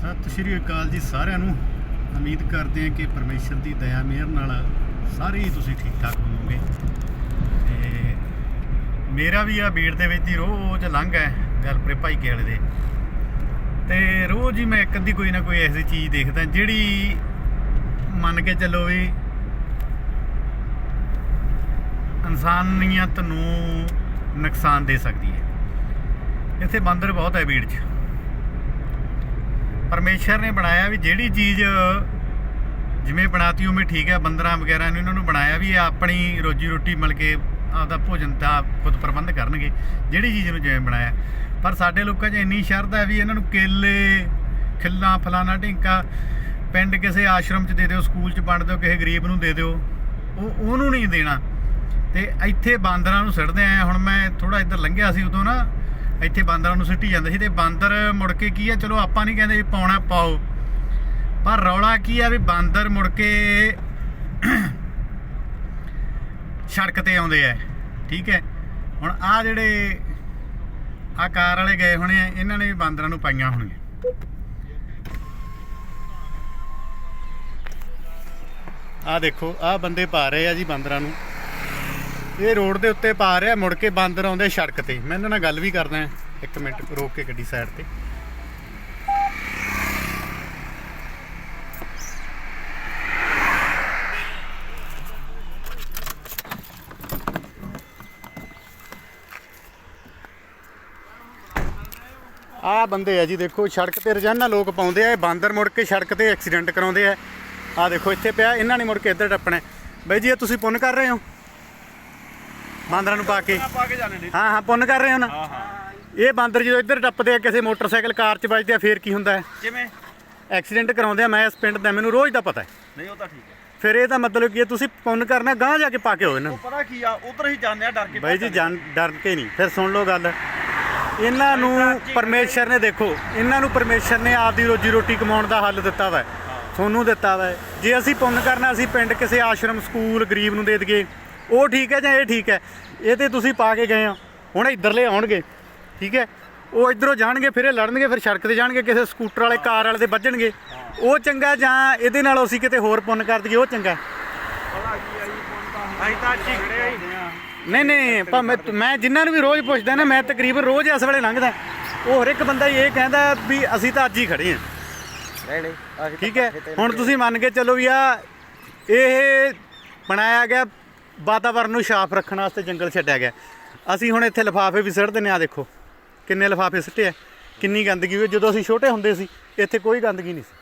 ਸਤਿ ਸ਼੍ਰੀ ਅਕਾਲ ਜੀ ਸਾਰਿਆਂ ਨੂੰ। ਉਮੀਦ ਕਰਦੇ ਹਾਂ ਕਿ ਪਰਮੇਸ਼ਰ ਦੀ ਦਇਆ, ਮਿਹਰ ਨਾਲ ਸਾਰੇ ਹੀ ਤੁਸੀਂ ਠੀਕ ਠਾਕ ਹੋਵੋਗੇ। ਤੇ ਮੇਰਾ ਵੀ ਆ ਬੀੜ ਦੇ ਵਿੱਚ ਦੀ ਰੋਜ਼ ਲੰਘ ਹੈ ਗਲਪਰੇ ਭਾਈ ਕੇਲੇ ਦੇ। ਤੇ ਰੋਜ਼ ਹੀ ਮੈਂ ਇੱਕ ਅੱਧੀ ਕੋਈ ਨਾ ਕੋਈ ਐਸੀ ਚੀਜ਼ ਦੇਖਦਾ ਜਿਹੜੀ ਮੰਨ ਕੇ ਚੱਲੋ ਵੀ ਇਨਸਾਨੀਅਤ ਨੂੰ ਨੁਕਸਾਨ ਦੇ ਸਕਦੀ ਹੈ। ਇੱਥੇ ਬਾਂਦਰ ਬਹੁਤ ਹੈ ਬੀੜ 'ਚ। ਪਰਮੇਸ਼ਰ ਨੇ ਬਣਾਇਆ ਵੀ ਜਿਹੜੀ ਚੀਜ਼ ਜਿਵੇਂ ਬਣਾਤੀ ਉਵੇਂ ਠੀਕ ਹੈ, ਬੰਦਰਾਂ ਵਗੈਰਾ ਨੇ ਉਹਨਾਂ ਨੂੰ ਬਣਾਇਆ ਵੀ ਇਹ ਆਪਣੀ ਰੋਜੀ ਰੋਟੀ ਮਿਲ ਕੇ ਆਪਦਾ ਭੋਜਨ ਦਾ ਖੁਦ ਪ੍ਰਬੰਧ ਕਰਨਗੇ, ਜਿਹੜੀ ਚੀਜ਼ ਨੂੰ ਜਿਵੇਂ ਬਣਾਇਆ। ਪਰ ਸਾਡੇ ਲੋਕਾਂ 'ਚ ਇੰਨੀ ਸ਼ਰਧਾ ਵੀ ਇਹਨਾਂ ਨੂੰ ਕੇਲੇ, ਖਿੱਲਾ, ਫਲਾਣਾ ਢਿੰਕਾ, ਪਿੰਡ ਕਿਸੇ ਆਸ਼ਰਮ 'ਚ ਦੇ ਦਿਓ, ਸਕੂਲ 'ਚ ਵੰਡ ਦਿਓ, ਕਿਸੇ ਗਰੀਬ ਨੂੰ ਦੇ ਦਿਓ, ਉਹ ਉਹਨੂੰ ਨਹੀਂ ਦੇਣਾ। ਤੇ ਇੱਥੇ ਬਾਂਦਰਾਂ ਨੂੰ ਸਿੱਟਦੇ ਆ। ਹੁਣ ਮੈਂ ਥੋੜਾ ਇੱਧਰ ਲੰਘਿਆ ਸੀ ਉਦੋਂ ਨਾ ਇੱਥੇ ਬਾਂਦਰਾਂ ਨੂੰ ਸਿੱਟੀ ਜਾਂਦੇ ਸੀ ਤੇ ਬਾਂਦਰ ਮੁੜ ਕੇ ਕੀ ਆ, ਚਲੋ ਆਪਾਂ ਨਹੀਂ ਕਹਿੰਦੇ ਪਾਉਣਾ ਪਾਓ। ਪਰ ਰੌਲਾ ਕੀ ਆ ਵੀ ਬਾਂਦਰ ਮੁੜ ਕੇ ਸੜਕ ਤੇ ਆਉਂਦੇ ਆ, ਠੀਕ ਹੈ। ਹੁਣ ਆ ਜਿਹੜੇ ਆ ਕਾਰ ਵਾਲੇ ਗਏ ਹੋਣੇ ਆ, ਇਹਨਾਂ ਨੇ ਵੀ ਬਾਂਦਰਾਂ ਨੂੰ ਪਾਈਆਂ ਹੋਣਗੀਆਂ ਆ ਦੇਖੋ, ਆ ਬੰਦੇ ਪਾ ਰਹੇ ਆ ਜੀ ਬਾਂਦਰਾਂ ਨੂੰ। ਇਹ ਰੋਡ ਦੇ ਉੱਤੇ ਪਾ ਰਿਹਾ, ਮੁੜ ਕੇ ਬਾਂਦਰ ਆਉਂਦੇ ਸੜਕ ਤੇ। ਮੈਂ ਇਹਨਾਂ ਨਾਲ ਗੱਲ ਵੀ ਕਰਦਾ ਇੱਕ ਮਿੰਟ, ਰੋਕ ਕੇ ਗੱਡੀ ਸਾਈਡ ਤੇ। ਆ ਬੰਦੇ ਆ ਜੀ, ਦੇਖੋ, ਸੜਕ ਤੇ ਰੋਜ਼ਾਨਾ ਲੋਕ ਪਾਉਂਦੇ ਆ। ਇਹ ਬਾਂਦਰ ਮੁੜ ਕੇ ਸੜਕ ਤੇ ਐਕਸੀਡੈਂਟ ਕਰਾਉਂਦੇ ਆ। ਆ ਦੇਖੋ, ਇੱਥੇ ਪਿਆ, ਇਹਨਾਂ ਨੇ ਮੁੜ ਕੇ ਇੱਧਰ ਟੱਪਣਾ ਬਾਈ ਜੀ, ਇਹ ਤੁਸੀਂ ਪੁੰਨ ਕਰ ਰਹੇ ਹੋ? ਬਾਂਦਰਾਂ ਨੂੰ ਪਾ ਕੇ। ਪਾ ਕੇ ਜਾਣੇ ਨੇ। ਹਾਂ ਹਾਂ ਪੁੰਨ ਕਰ ਰਹੇ ਹੋ ਨਾ? ਹਾਂ ਹਾਂ। ਇਹ ਬਾਂਦਰ ਜਦੋਂ ਇੱਧਰ ਟੱਪਦੇ ਆ ਕਿਸੇ ਮੋਟਰਸਾਈਕਲ ਕਾਰ 'ਚ ਵੱਜਦੇ ਆ ਫੇਰ ਕੀ ਹੁੰਦਾ? ਹੈ ਕਿਵੇਂ? ਐਕਸੀਡੈਂਟ ਕਰਾਉਂਦੇ ਆ ਮੈਂ ਇਸ ਪਿੰਡ ਦਾ ਮੈਨੂੰ ਰੋਜ਼ ਦਾ ਪਤਾ ਹੈ। ਨਹੀਂ ਉਹ ਤਾਂ ਠੀਕ ਹੈ। ਫਿਰ ਇਹ ਤਾਂ ਮਤਲਬ ਕੀ ਹੈ ਤੁਸੀਂ ਪੁੰਨ ਕਰਨਾ ਗਾਂ ਜਾ ਕੇ ਪਾ ਕੇ ਹੋ ਇਹਨਾਂ ਉਹ ਨੂੰ ਪਤਾ ਕੀ ਆ ਉਧਰ ਹੀ ਜਾਂਦੇ ਆ ਡਰ ਕੇ ਬਾਈ ਜੀ ਜਾਨ ਡਰ ਕੇ ਨਹੀਂ। ਫਿਰ ਸੁਣ ਲਓ ਗੱਲ। ਇਹਨਾਂ ਨੂੰ ਪਰਮੇਸ਼ਰ ਨੇ ਦੇਖੋ ਇਹਨਾਂ ਨੂੰ ਪਰਮੇਸ਼ਰ ਨੇ ਆਪਦੀ ਰੋਜੀ ਰੋਟੀ ਕਮਾਉਣ ਦਾ ਹੱਲ ਦਿੱਤਾ ਵਾ। ਤੁਹਾਨੂੰ ਦਿੱਤਾ ਵਾ। ਜੇ ਅਸੀਂ ਪੁੰਨ ਕਰਨਾ ਅਸੀਂ ਪਿੰਡ ਕਿਸੇ ਆਸ਼ਰਮ ਸਕੂਲ ਗਰੀਬ ਨੂੰ ਦੇ ਦਈਏ। ਉਹ ਠੀਕ ਹੈ ਜਾਂ ਇਹ ਠੀਕ ਹੈ? ਇਹ ਤੇ ਤੁਸੀਂ ਪਾ ਕੇ ਗਏ ਹੋ। ਹੁਣ ਇੱਧਰਲੇ ਆਉਣਗੇ। ਠੀਕ ਹੈ? ਉਹ ਇਧਰੋਂ ਜਾਣਗੇ ਫਿਰ ਇਹ ਲੜਨਗੇ ਫਿਰ ਸੜਕ ਤੇ ਜਾਣਗੇ ਕਿਸੇ ਸਕੂਟਰ ਵਾਲੇ ਕਾਰ ਵਾਲੇ ਦੇ ਵੱਜਣਗੇ। ਉਹ ਚੰਗਾ ਜਾਂ ਇਹਦੇ ਨਾਲ ਅਸੀਂ ਕਿਤੇ ਹੋਰ ਪੁੰਨ ਕਰ ਦਈਏ ਉਹ ਚੰਗਾ ਨਹੀਂ ਨਹੀਂ ਪਰ ਮੈਂ ਮੈਂ ਜਿਨ੍ਹਾਂ ਨੂੰ ਵੀ ਰੋਜ਼ ਪੁੱਛਦਾ ਨਾ ਮੈਂ ਤਕਰੀਬਨ ਰੋਜ਼ ਇਸ ਵੇਲੇ ਲੰਘਦਾ। ਉਹ ਹਰ ਇੱਕ ਬੰਦਾ ਇਹ ਕਹਿੰਦਾ ਵੀ ਅਸੀਂ ਤਾਂ ਅੱਜ ਹੀ ਖੜੇ ਹਾਂ। ਨਹੀਂ ਨਹੀਂ ਠੀਕ ਹੈ? ਹੁਣ ਤੁਸੀਂ ਮੰਨ ਕੇ ਚੱਲੋ ਵੀ ਆ ਇਹ ਬਣਾਇਆ ਗਿਆ ਵਾਤਾਵਰਨ ਨੂੰ ਸਾਫ਼ ਰੱਖਣ ਵਾਸਤੇ ਜੰਗਲ ਛੱਡਿਆ ਗਿਆ। ਅਸੀਂ ਹੁਣ ਇੱਥੇ ਲਿਫਾਫੇ ਵੀ ਸਿੱਟ ਦਿੰਦੇ ਆ ਦੇਖੋ ਕਿੰਨੇ ਲਿਫਾਫੇ ਸਿੱਟੇ ਆ ਕਿੰਨੀ ਗੰਦਗੀ ਹੋਈ ਜਦੋਂ ਅਸੀਂ ਛੋਟੇ ਹੁੰਦੇ ਸੀ ਇੱਥੇ ਕੋਈ ਗੰਦਗੀ ਨਹੀਂ ਸੀ।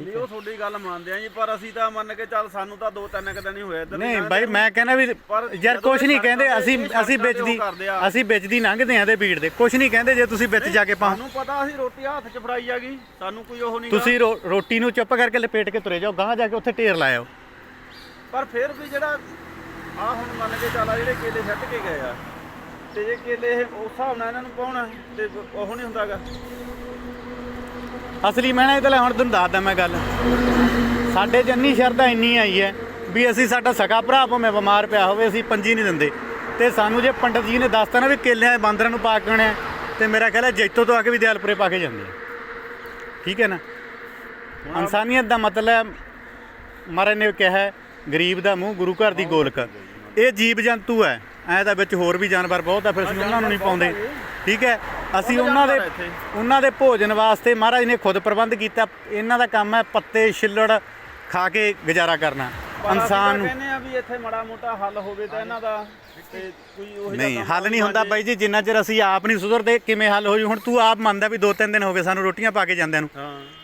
ਨਹੀਂ ਉਹ ਤੁਹਾਡੀ ਗੱਲ ਮੰਨਦੇ ਆ ਜੀ ਪਰ ਅਸੀਂ ਤਾਂ ਮੰਨ ਕੇ ਚੱਲ ਸਾਨੂੰ ਤਾਂ ਦੋ ਤਿੰਨ ਕੁ ਦਿਨ ਹੀ ਹੋਏ ਇੱਧਰ ਨਹੀਂ ਬਾਈ ਮੈਂ ਕਹਿੰਦਾ ਵੀ ਯਾਰ ਕੁਝ ਨਹੀਂ ਕਹਿੰਦੇ ਅਸੀਂ ਅਸੀਂ ਵਿੱਚ ਸੜਕਾਂ ਤੇ ਦੀ ਉਹ ਕਰਦੇ ਆ। ਅਸੀਂ ਵਿੱਚ ਦੀ ਲੰਘਦੇ ਆਂ ਤੇ ਭੀੜ ਦੇ। ਕੁਝ ਨਹੀਂ ਕਹਿੰਦੇ ਜੇ ਤੁਸੀਂ ਵਿੱਚ ਜਾ ਕੇ ਪਾ ਸਾਨੂੰ ਪਤਾ ਅਸੀਂ ਰੋਟੀ ਹੱਥ 'ਚ ਫੜਾਈ ਆ ਗਈ ਸਾਨੂੰ ਕੋਈ ਉਹ ਨਹੀਂ ਤੁਸੀਂ ਰੋਟੀ ਨੂੰ ਚੁੱਪ ਕਰਕੇ ਲਪੇਟ ਕੇ ਤੁਰੇ ਜਾਓ ਗਾਂ ਜਾ ਕੇ ਉੱਥੇ ਢੇਰ ਲਾਇਓ। ਪਰ ਫਿਰ ਵੀ ਜਿਹੜਾ ਆ ਹੁਣ ਮੰਨ ਕੇ ਚੱਲ ਆ ਜਿਹੜੇ ਕੇਲੇ ਛੱਡ ਕੇ ਗਏ ਆ ਤੇ ਜੇ ਕੇਲੇ ਇਹ ਉਸ ਹਿਸਾਬ ਨਾਲ ਇਹਨਾਂ ਨੂੰ ਪਾਉਣਾ ਤੇ ਉਹ ਨਹੀਂ ਹੁੰਦਾਗਾ। ਅਸਲੀ ਮੈਂ ਨਾ ਇਹਦੇ ਲਈ ਹੁਣ ਤੁਹਾਨੂੰ ਦੱਸਦਾ ਮੈਂ ਗੱਲ। ਸਾਡੇ ਜੰਨੀ ਸ਼ਰਧਾ ਇੰਨੀ ਆਈ ਹੈ ਵੀ ਅਸੀਂ ਸਾਡਾ ਸਕਾ ਭਰਾ ਭਾਵੇਂ ਬਿਮਾਰ ਪਿਆ ਹੋਵੇ ਅਸੀਂ ਪੰਜੀ ਨਹੀਂ ਦਿੰਦੇ। ਤੇ ਸਾਨੂੰ ਜੇ ਪੰਡਤ ਜੀ ਨੇ ਦੱਸਤਾ ਨਾ ਵੀ ਕੇਲਿਆਂ ਦੇ ਬਾਂਦਰਾਂ ਨੂੰ ਪਾ ਕੇ ਆਉਣਾ ਹੈ, ਤੇ ਮੇਰਾ ਖਿਆਲ ਹੈ ਜੈਤੋ ਤੋਂ ਆ ਕੇ ਵੀ ਦਿਆਲਪੁਰੇ ਪਾ ਕੇ ਜਾਂਦੇ ਆ। ਠੀਕ ਹੈ ਨਾ? ਇਨਸਾਨੀਅਤ ਦਾ ਮਤਲਬ ਮਹਾਰਾਜ ਨੇ ਕਿਹਾ ਗਰੀਬ ਦਾ ਮੂੰਹ ਗੁਰੂ ਘਰ ਦੀ ਗੋਲਕ। ਇਹ ਜੀਵ ਜੰਤੂ ਹੈ। ਐ ਤਾਂ ਵਿੱਚ ਹੋਰ ਵੀ ਜਾਨਵਰ ਬਹੁਤ ਆ ਫਿਰ ਅਸੀਂ ਉਹਨਾਂ ਨੂੰ ਨਹੀਂ ਪਾਉਂਦੇ। ਠੀਕ ਹੈ? ਅਸੀਂ ਉਹਨਾਂ ਦੇ। ਉਹਨਾਂ ਦੇ ਭੋਜਨ ਵਾਸਤੇ ਮਹਾਰਾਜ ਨੇ ਖੁਦ ਪ੍ਰਬੰਧ ਕੀਤਾ। ਇਹਨਾਂ ਦਾ ਕੰਮ ਹੈ ਪੱਤੇ ਛਿੱਲੜ ਖਾ ਕੇ ਗੁਜ਼ਾਰਾ ਕਰਨਾ। ਇਨਸਾਨ ਨੂੰ ਕਹਿੰਦੇ ਆ ਵੀ ਇੱਥੇ ਮੜਾ ਮੋਟਾ ਹੱਲ ਹੋਵੇ ਤਾਂ ਇਹਨਾਂ ਦਾ ਤੇ ਕੋਈ ਉਹ ਨਹੀਂ ਹੱਲ ਨਹੀਂ ਹੁੰਦਾ ਬਾਈ ਜੀ ਜਿੰਨਾ ਚਿਰ ਅਸੀਂ ਆਪ ਨਹੀਂ ਸੁਧਰਦੇ ਕਿਵੇਂ ਹੱਲ ਹੋ ਜੂ ਹੁਣ ਤੂੰ ਆਪ ਮੰਨਦਾ ਵੀ ਦੋ ਤਿੰਨ ਦਿਨ ਹੋ ਗਏ ਸਾਨੂੰ ਰੋਟੀਆਂ ਪਾ ਕੇ ਜਾਂਦਿਆਂ ਨੂੰ।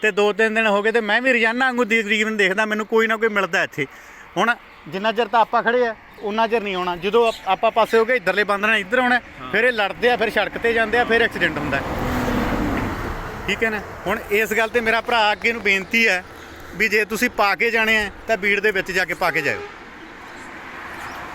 ਤੇ ਦੋ ਤਿੰਨ ਦਿਨ ਹੋ ਗਏ ਤੇ ਮੈਂ ਵੀ ਰੋਜ਼ਾਨਾ ਵਾਂਗੂ ਦੀ ਤਕਰੀਬਨ ਦੇਖਦਾ ਮੈਨੂੰ ਕੋਈ ਨਾ ਕੋਈ ਮਿਲਦਾ ਇੱਥੇ। ਹੁਣ ਜਿੰਨਾ ਚਿਰ ਤਾਂ ਆਪਾਂ ਖੜੇ ਆ ਉਹਨਾਂ ਚਿਰ ਨਹੀਂ ਆਉਣਾ ਜਦੋਂ ਆਪ- ਪਾਸੇ ਹੋ ਗਏ ਇਧਰਲੇ ਬਾਂਦਰ ਨੇ ਇੱਧਰ ਆਉਣਾ ਫਿਰ ਇਹ ਲੜਦੇ ਆ ਫਿਰ ਸੜਕ ਤੇ ਜਾਂਦੇ ਆ ਫਿਰ ਐਕਸੀਡੈਂਟ ਹੁੰਦਾ। ਠੀਕ ਹੈ ਨਾ? ਹੁਣ ਇਸ ਗੱਲ ਤੇ ਮੇਰਾ ਭਰਾ ਅੱਗੇ ਨੂੰ ਬੇਨਤੀ ਹੈ ਵੀ ਜੇ ਤੁਸੀਂ ਪਾ ਕੇ ਜਾਣੇ ਆ ਤਾਂ ਬੀੜ ਦੇ ਵਿੱਚ ਜਾ ਕੇ ਪਾ ਕੇ ਜਾਇਓ।